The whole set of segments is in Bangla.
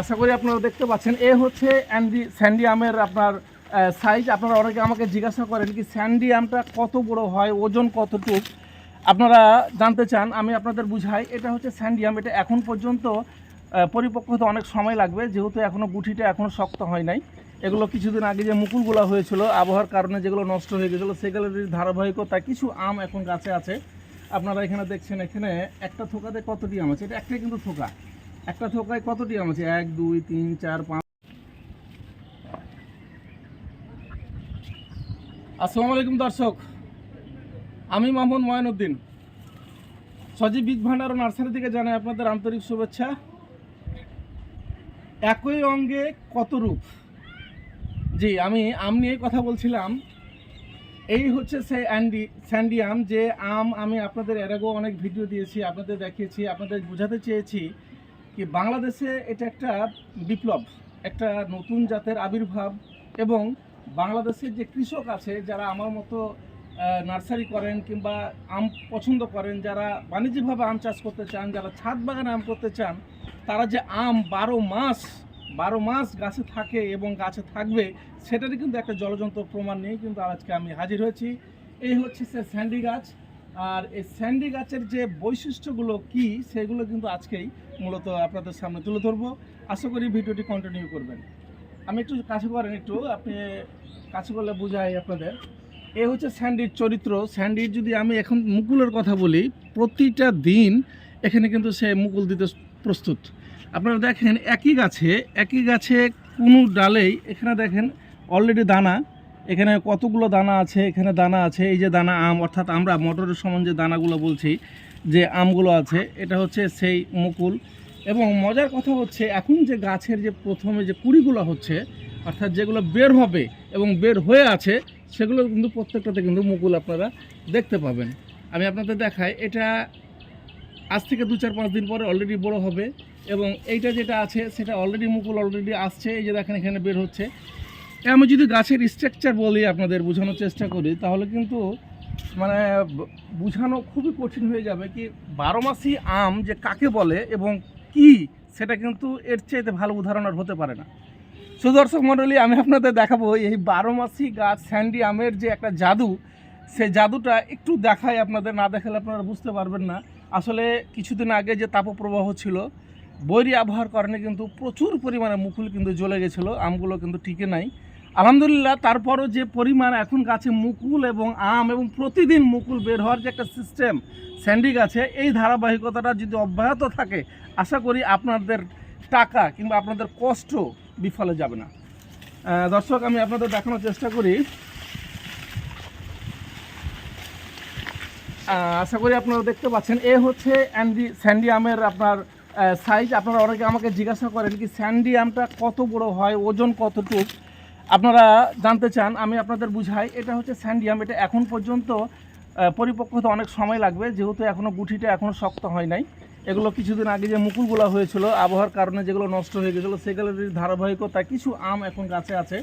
আশা করি আপনারা দেখতে পাচ্ছেন। এ হচ্ছে অ্যান্ডি স্যান্ডি আমের আপনার সাইজ আপনারা অনেকে আমাকে জিজ্ঞাসা করেন কি স্যান্ডি আমটা কত বড় হয়, ওজন কতটুক? আপনারা জানতে চান, আমি আপনাদের বুঝাই। এটা হচ্ছে স্যান্ডি আম। এটা এখন পর্যন্ত পরিপক্ক হতে অনেক সময় লাগবে। যেহেতু এখনও গুঠিটা এখনও শক্ত হয় নাই। এগুলো কিছুদিন আগে যে মুকুলগুলো হয়েছিল, আবহাওয়ার কারণে যেগুলো নষ্ট হয়ে গেছিল, সেগুলোর ধারাবাহিকতা, কিছু আম এখন গাছে আছে। আপনারা এখানে দেখছেন এখানে একটা থোকাতে কতটি আম আছে? এটা একটাই কিন্তু থোকা। একটা থোকায় কতটি আম আছে? এক, দুই, তিন, চার, পাঁচ। আসসালামু আলাইকুম দর্শক। আমি মোহাম্মদ ময়নুদ্দিন সজীব বীজ ভান্ডার ও নার্সারি থেকে জানাই আপনাদের আন্তরিক শুভেচ্ছা। একই অঙ্গে কত রূপ? জি, আমি আম নিয়ে কথা বলছিলাম। এই হচ্ছে সেই অ্যান্ডি স্যান্ডি আম যে আম আমি আপনাদের এর আগেও অনেক ভিডিও দিয়েছি, আপনাদের দেখিয়েছি, আপনাদের বোঝাতে চেয়েছি। কি বাংলাদেশে এটা একটা বিপ্লব, একটা নতুন জাতের আবির্ভাব এবং বাংলাদেশের যে কৃষক আছে যারা আমার মতো নার্সারি করেন কিংবা আম পছন্দ করেন, যারা বাণিজ্যিকভাবে আম চাষ করতে চান, যারা ছাদ বাগানে আম করতে চান, তারা যে আম বারো মাস বারো মাস গাছে থাকে এবং গাছে থাকবে, সেটারই কিন্তু একটা জলযন্ত্র প্রমাণ নিয়ে কিন্তু আজকে আমি হাজির হয়েছি। এই হচ্ছে সে স্যান্ডি গাছ। আর এই স্যান্ডি গাছের যে বৈশিষ্ট্যগুলো কি, সেগুলো কিন্তু আজকেই মূলত আপনাদের সামনে তুলে ধরবো। আশা করি ভিডিওটি কন্টিনিউ করবেন। আমি একটু কাছে করেন একটু, আপনি কাছে করলে বুঝাই আপনাদের। এ হচ্ছে স্যান্ডির চরিত্র। স্যান্ডির যদি আমি এখন মুকুলের কথা বলি, প্রতিটা দিন এখানে কিন্তু সে মুকুল দিতে প্রস্তুত। আপনারা দেখেন একই গাছে একই গাছে কোনো ডালেই এখানে দেখেন অলরেডি দানা। এখানে কতগুলো দানা আছে? এখানে দানা আছে, এই যে দানা আম, অর্থাৎ আমরা মটরের সমান যে দানাগুলো বলছি, যে আমগুলো আছে, এটা হচ্ছে সেই মুকুল। এবং মজার কথা হচ্ছে, এখন যে গাছের যে প্রথমে যে কুড়িগুলো হচ্ছে, অর্থাৎ যেগুলো বের হবে এবং বের হয়ে আছে, সেগুলো কিন্তু প্রত্যেকটাতে কিন্তু মুকুল আপনারা দেখতে পাবেন। আমি আপনাদের দেখাই, এটা আজ থেকে দু চার পাঁচ দিন পরে অলরেডি বড় হবে। এবং এইটা যেটা আছে, সেটা অলরেডি মুকুল অলরেডি আসছে, এই যে দেখেন এখানে বের হচ্ছে। আমি যদি গাছের স্ট্রাকচার বলি, আপনাদের বোঝানোর চেষ্টা করি, তাহলে কিন্তু মানে বোঝানো খুবই কঠিন হয়ে যাবে কি বারো মাসি আম যে কাকে বলে এবং কি, সেটা কিন্তু এর চাইতে ভালো উদাহরণ আর হতে পারে না। সুদর্শক মণ্ডলী, আমি আপনাদের দেখাবো, এই বারো মাসি গাছ স্যান্ডি আমের যে একটা জাদু, সে জাদুটা একটু দেখায় আপনাদের, না দেখালে আপনারা বুঝতে পারবেন না। আসলে কিছুদিন আগে যে তাপপ্রবাহ ছিল, বৈরী আবহাওয়ার কারণে কিন্তু প্রচুর পরিমাণে মুকুল কিন্তু জ্বলে গেছিল, আমগুলো কিন্তু টিকে নাই। আলহামদুলিল্লাহ, তারপরও যে পরিমাণ এখন গাছে মুকুল এবং আম এবং প্রতিদিন মুকুল বের হওয়ার যে একটা সিস্টেম স্যান্ডি গাছে এই ধারাবাহিকতাটা যদি অব্যাহত থাকে, আশা করি আপনাদের টাকা কিংবা আপনাদের কষ্ট বিফলে যাবে না। দর্শক, আমি আপনাদের দেখানোর চেষ্টা করি। আশা করি আপনারা দেখতে পাচ্ছেন, এ হচ্ছে অ্যান্ডি স্যান্ডি আমের আপনার সাইজ আপনারা অনেকে আমাকে জিজ্ঞাসা করেন কি স্যান্ডি আমটা কত বড় হয়, ওজন কতটুক? আপনারা জানতে চান, আমি আপনাদের বুঝাই, এটা হচ্ছে স্যান্ডি আম এটা এখন পর্যন্ত পরিপক্ক হতে অনেক সময় লাগবে, যেহেতু এখনও গুঠিটা এখনও শক্ত হয় নাই। এগুলো কিছুদিন আগে যে মুকুলগুলো হয়েছিল, আবহাওয়ার কারণে যেগুলো নষ্ট হয়ে গেছিল সেগুলোর ধারাবাহিকতা, কিছু আম এখন গাছে আছে।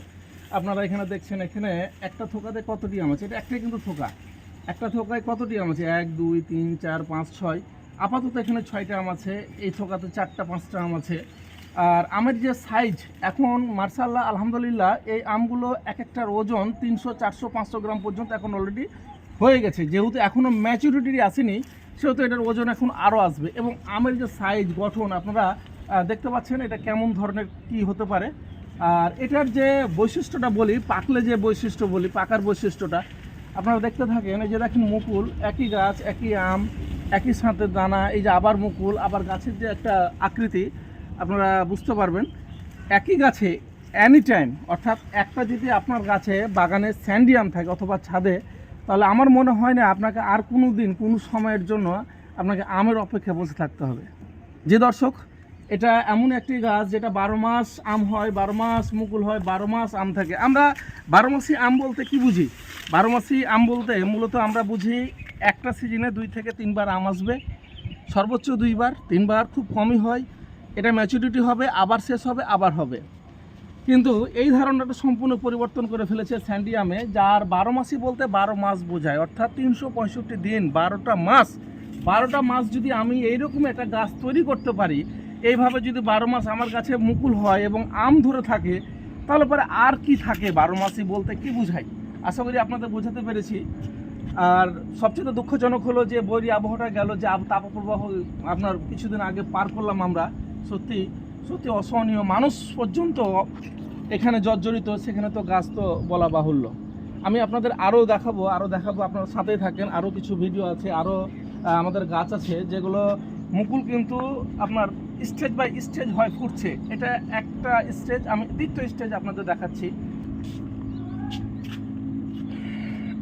আপনারা এখানে দেখছেন, এখানে একটা থোকাতে কতটি আম আছে? এটা একটাই কিন্তু থোকা। একটা থোকায় কতটি আম আছে? এক, দুই, তিন, চার, পাঁচ, ছয়। আপাতত এখানে ছয়টা আম আছে, এই থোকাতে চারটা, পাঁচটা আম আছে। আর আমের যে সাইজ এখন মার্শাল্লাহ, আলহামদুলিল্লাহ, এই আমগুলো এক একটার ওজন তিনশো, চারশো, পাঁচশো গ্রাম পর্যন্ত এখন অলরেডি হয়ে গেছে। যেহেতু এখনও ম্যাচুরিটি আসেনি, সেহেতু এটার ওজন এখন আরও আসবে। এবং আমের যে সাইজ গঠন, আপনারা দেখতে পাচ্ছেন এটা কেমন ধরনের, কি হতে পারে। আর এটার যে বৈশিষ্ট্যটা বলি, পাকলে যে বৈশিষ্ট্য বলি, পাকার বৈশিষ্ট্যটা, আপনারা দেখতে থাকেন, এই যে দেখেন মুকুল, একই গাছ, একই আম, একই সাথে দানা, এই যে আবার মুকুল, আবার গাছের যে একটা আকৃতি আপনারা বুঝতে পারবেন, একই গাছে অ্যানি টাইম অর্থাৎ একটা যদি আপনার গাছে বাগানে স্যান্ডিয়াম থাকে অথবা ছাদে, তাহলে আমার মনে হয় না আপনাকে আর কোনো দিন, কোনো সময়ের জন্য আপনাকে আমের অপেক্ষা বসে থাকতে হবে। যে দর্শক, এটা এমন একটি গাছ যেটা বারো মাস আম হয়, বারো মাস মুকুল হয়, বারো মাস আম থাকে। আমরা বারো মাসি আম বলতে কি বুঝি? বারো মাসি আম বলতে মূলত আমরা বুঝি একটা সিজনে দুই থেকে তিনবার আম আসবে, সর্বোচ্চ দুইবার, তিনবার খুব কমই হয়। এটা ম্যাচুরিটি হবে, আবার শেষ হবে, আবার হবে। কিন্তু এই ধারণাটা সম্পূর্ণ পরিবর্তন করে ফেলেছে স্যান্ডিয়ামে যার বারো মাসই বলতে বারো মাস বোঝায়, অর্থাৎ তিনশো পঁয়ষট্টি দিন, বারোটা মাস। বারোটা মাস যদি আমি এইরকম একটা গাছ তৈরি করতে পারি, এইভাবে যদি বারো মাস আমার কাছে মুকুল হয় এবং আম ধরে থাকে, তাহলে পরে আর কি থাকে বারো মাসই বলতে কি বুঝাই? আশা করি আপনাদের বোঝাতে পেরেছি। আর সবচেয়ে দুঃখজনক হলো যে বৈরী আবহাওয়াটা গেল, যে তাপপ্রবাহ আপনার কিছুদিন আগে পার করলাম আমরা। সত্যি সত্যি অসহনীয়। মানুষ পর্যন্ত এখানে জর্জরিত, সেখানে তো গাছ তো বলা বাহুল্য। আমি আপনাদের আরও দেখাবো আরও দেখাবো, আপনার সাথেই থাকেন। আরও কিছু ভিডিও আছে, আরও আমাদের গাছ আছে, যেগুলো মুকুল কিন্তু আপনার স্টেজ বাই স্টেজ হয়, ফুটছে। এটা একটা স্টেজ আমি দ্বিতীয় স্টেজ আপনাদের দেখাচ্ছি।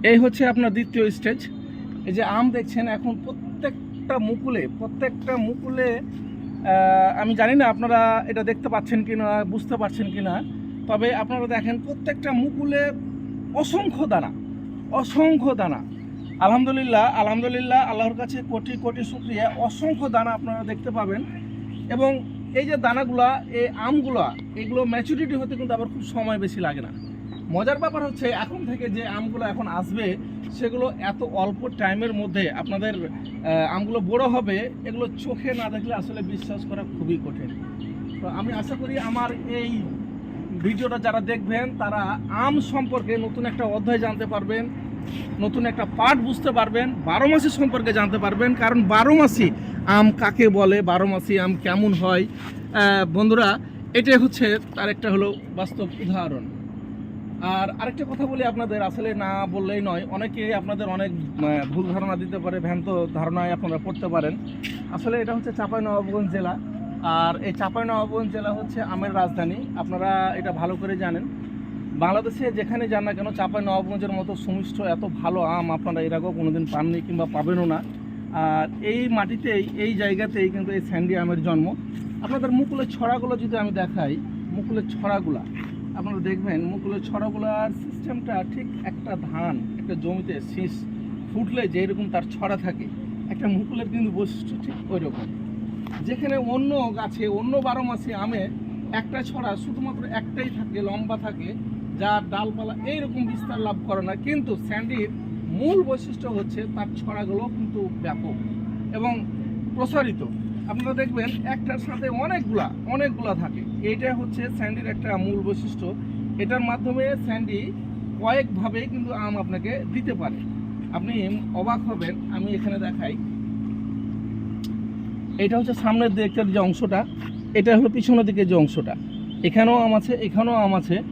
এই হচ্ছে আপনার দ্বিতীয় স্টেজ এই যে আম দেখছেন, এখন প্রত্যেকটা মুকুলে প্রত্যেকটা মুকুলে আমি জানি না আপনারা এটা দেখতে পাচ্ছেন কি না বুঝতে পারছেন কি না তবে আপনারা দেখেন প্রত্যেকটা মুকুলে অসংখ্য দানা অসংখ্য দানা। আলহামদুলিল্লাহ আলহামদুলিল্লাহ, আল্লাহর কাছে কোটি কোটি শুক্রিয়া, অসংখ্য দানা আপনারা দেখতে পাবেন। এবং এই যে দানাগুলা, এই আমগুলা, এগুলো ম্যাচুরিটি হতে কিন্তু আবার খুব সময় বেশি লাগে না। মজার ব্যাপার হচ্ছে, এখন থেকে যে আমগুলো এখন আসবে, সেগুলো এত অল্প টাইমের মধ্যে আপনাদের আমগুলো বড় হবে, এগুলো চোখে না দেখলে আসলে বিশ্বাস করা খুবই কঠিন। তো আমি আশা করি আমার এই ভিডিওটা যারা দেখবেন, তারা আম সম্পর্কে নতুন একটা অধ্যায় জানতে পারবেন, নতুন একটা পার্ট বুঝতে পারবেন, বারো মাসি সম্পর্কে জানতে পারবেন, কারণ বারো মাসি আম কাকে বলে, বারো মাসি আম কেমন হয়। বন্ধুরা, এটাই হচ্ছে তার একটা হলো বাস্তব উদাহরণ। আর আরেকটা কথা বলি আপনাদের, আসলে না বললেই নয়, অনেকে আপনাদের অনেক ভুল ধারণা দিতে পারে ভ্যান্ত ধারণায় আপনারা পড়তে পারেন। আসলে এটা হচ্ছে চাঁপাইনবাবগঞ্জ জেলা, আর এই চাঁপাইনবাবগঞ্জ জেলা হচ্ছে আমের রাজধানী। আপনারা এটা ভালো করে জানেন। বাংলাদেশে যেখানে যান না কেন, চাঁপাইনবাবগঞ্জের মতো সুমিষ্ট এত ভালো আম আপনারা এর আগেও কোনোদিন পাননি কিংবা পাবেনও না। আর এই মাটিতেই, এই জায়গাতেই কিন্তু এই স্যান্ডি আমের জন্ম। আপনাদের মুকুলের ছড়াগুলো যদি আমি দেখাই, মুকুলের ছড়াগুলা আপনারা দেখবেন মুকুলের ছড়াগুলার সিস্টেমটা ঠিক একটা ধান, একটা জমিতে শীষ ফুটলে যেরকম তার ছড়া থাকে, একটা মুকুলের কিন্তু বৈশিষ্ট্য ঠিক ওই রকম যেখানে অন্য গাছে, অন্য বারো মাসে আমে একটা ছড়া শুধুমাত্র একটাই থাকে, লম্বা থাকে, যার ডালপালা এইরকম বিস্তার লাভ করে না, কিন্তু স্যান্ডির মূল বৈশিষ্ট্য হচ্ছে তার ছড়াগুলো কিন্তু ব্যাপক এবং প্রসারিত। আপনারা দেখবেন একটার সাথে অনেকগুলা অনেকগুলা থাকে। এইটা হচ্ছে স্যান্ডির একটা মূল বৈশিষ্ট্য। এটার মাধ্যমে স্যান্ডি কয়েকভাবে কিন্তু আম আপনাকে দিতে পারে। আপনি অবাক হবেন, আমি এখানে দেখাই। এটা হচ্ছে সামনের দিকের যে অংশটা, এটা হলো পিছনের দিকে যে অংশটা। এখানেও আম আছে, এখানেও আম আছে।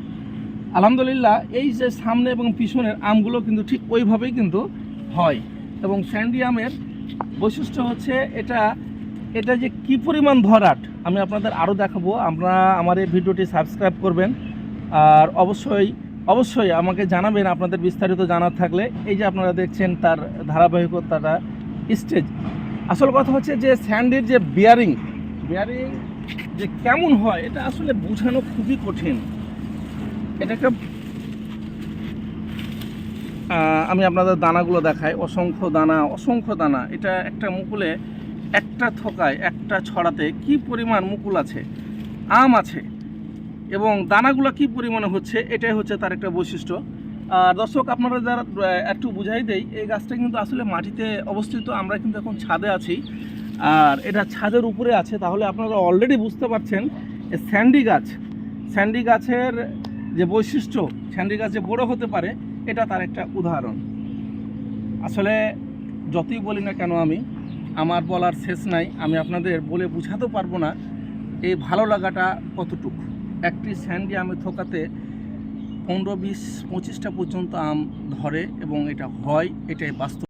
আলহামদুলিল্লাহ, এই যে সামনে এবং পিছনের আমগুলো কিন্তু ঠিক ওইভাবেই কিন্তু হয়। এবং স্যান্ডি আমের বৈশিষ্ট্য হচ্ছে এটা এটা যে কি পরিমাণ ভরাট, আমি আপনাদের আরও দেখাবো। আমরা আমার এই ভিডিওটি সাবস্ক্রাইব করবেন। আর অবশ্যই অবশ্যই আমাকে জানাবেন, আপনাদের বিস্তারিত জানার থাকলে। এই যে আপনারা দেখছেন তার ধারাবাহিকতাটা স্টেজ আসল কথা হচ্ছে যে, স্যান্ডির যে বিয়ারিং বিয়ারিং যে কেমন হয়, এটা আসলে বোঝানো খুবই কঠিন। এটা একটা আমি আপনাদের দানাগুলো দেখাই। অসংখ্য দানা অসংখ্য দানা। এটা একটা মুকুলে একটা থোকায়, একটা ছড়াতে কি পরিমাণ মুকুল আছে? আম আছে। এবং দানাগুলো কি পরিমাণে হচ্ছে? এটাই হচ্ছে তার একটা বৈশিষ্ট্য। আর দর্শক, আপনারা যারা একটু বুঝাই দেই, এই গাছটা কিন্তু আসলে মাটিতে অবস্থিত, আমরা কিন্তু এখন ছাদে আছি। আর এটা ছাদের উপরে আছে, তাহলে আপনারা অলরেডি বুঝতে পারছেন স্যান্ডি গাছ। স্যান্ডি গাছের যে বৈশিষ্ট্য, স্যান্ডি গাছ যে বড়ো হতে পারে, এটা তার একটা উদাহরণ। আসলে যতই বলি না কেন আমি আমার বলার শেষ নাই, আমি আপনাদের বলে বোঝাতে পারব না এই ভালো লাগাটা কতটুকু। একটি স্যান্ডি আমি থোকাতে পনেরো বিশ পঁচিশটা পর্যন্ত আম ধরে এবং এটা হয়, এটাই বাস্তব।